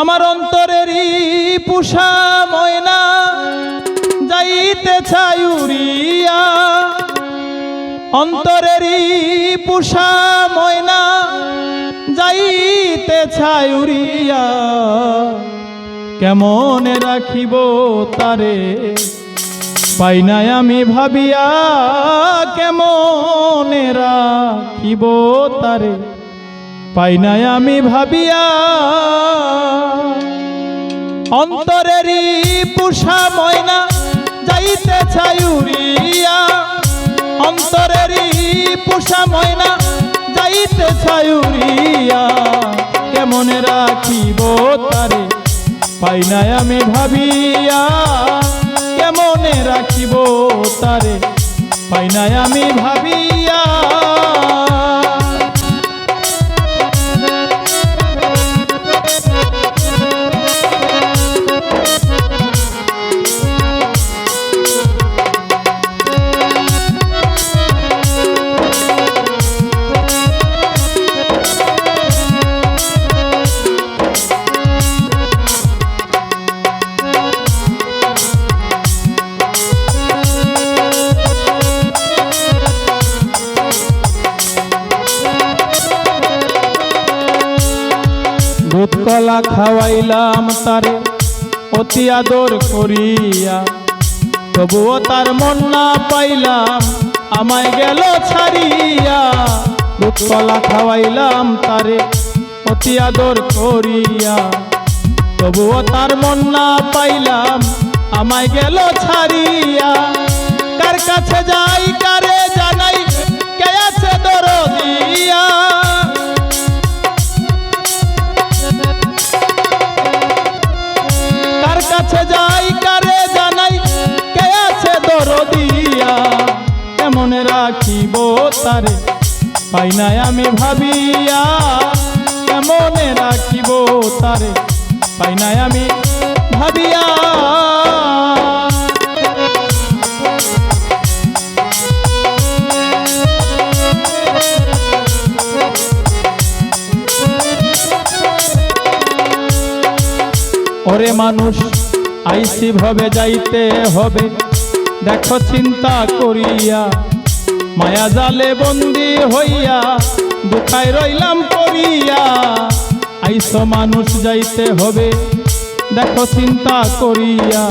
আমার অন্তরেরই পুষা ময়না যাইতে ছায়ুরিয়া অন্তরেরই পুষা ময়না যাইতে ছায়ুরিয়া কেমনে রাখিব তারে? পাই নাই আমি ভাবিয়া, কেমনে রাখিব তারে? পাই নাই আমি ভাবিয়া অন্তরেরই পুষা ময়না যাইতে ছায়ুরিয়া অন্তরেরই পুষা ময়না যাইতে ছায়ুরিয়া কেমন রাখিব তারে? পাই নাই আমি ভাবিয়া। কেমনে রাখিব তারে? পাই নাই আমি ভাবিয়া। কলা খাওয়াইলাম তারে, অতি আদর করিয়া। তবুও তার মন না পাইলাম, আমায় গেল ছাড়িয়া। দুধ খাওয়াইলাম তারে, অতি আদর করিয়া। তবুও তার মন না পাইলাম, আমায় গেল ছাড়িয়া। কার কাছে যাই, কারে তারে পাই নাই আমি ভাবিয়া কেমন রাখিব তারে? পাই নাই আমি ভাবিয়া ওরে মানুষ, আইসি ভাবে যাইতে হবে। দেখো চিন্তা করিয়া মায়া জালে বন্দি হইয়া, দুখায় রইলাম করিয়া আইস মানুষ যাইতে হবে, দেখো চিন্তা করিয়া।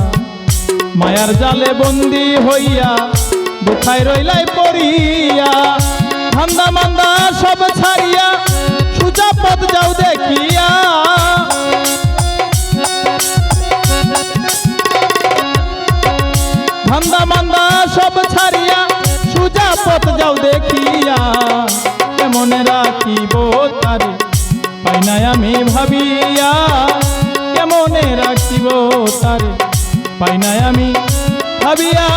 মায়ার জালে বন্দি হইয়া, দুখায় রইলাই পড়িয়া। ধান্দা মান্দা সব ছাড়িয়া সুজা পথ যাও দেখিয়া। পাই নাই আমি ভাবিয়া কেমনে রাখিব তারে? পাই নাই আমি ভাবিয়া।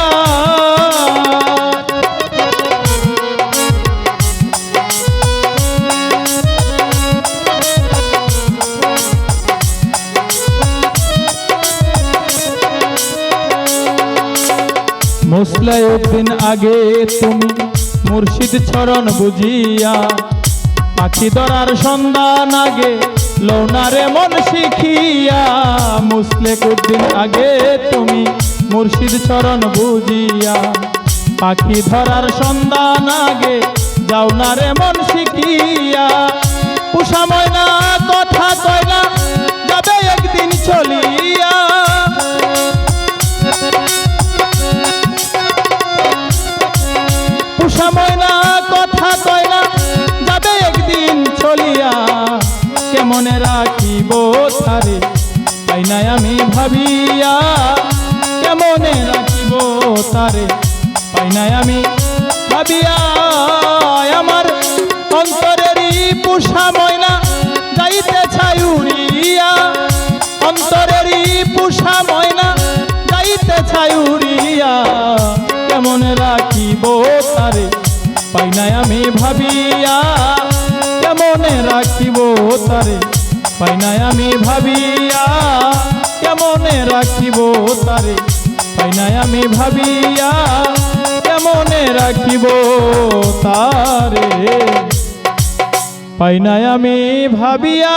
মুসলাই উদ্দিন আগে তুমি মুর্শিদ চরণ বুঝিয়া পাখি ধরার সন্ধান আগে, লৌনারে মন শিখিয়া, মুসলেক উদ্দিন আগে তুমি মুর্শিদ চরণ বুঝিয়া। পাখি ধরার সন্ধান আগে, যাও না রে মন শিখিয়া। পুষা ময়না কথা কয় না যাবে একদিন চলিয়া। কেমনে রাখিব তারে। পাই নাই আমি ভাবিয়া কেমনে রাখিব তারে। পাই নাই আমি ভাবিয়া আমার অন্তরেরই পুষা ময়না যাইতে ছায়ুরিয়া অন্তরেরই পুষা ময়না যাইতে ছায়ুরিয়া কেমন রাখিব তারে। পাই নাই আমি ভাবিয়া কেমন রাখিব তারে? পাই নাই আমি ভাবিয়া কেমন রাখিব তারে? পাই নাই আমি ভাবিয়া কেমনে রাখিব তারে? পাই নাই আমি ভাবিয়া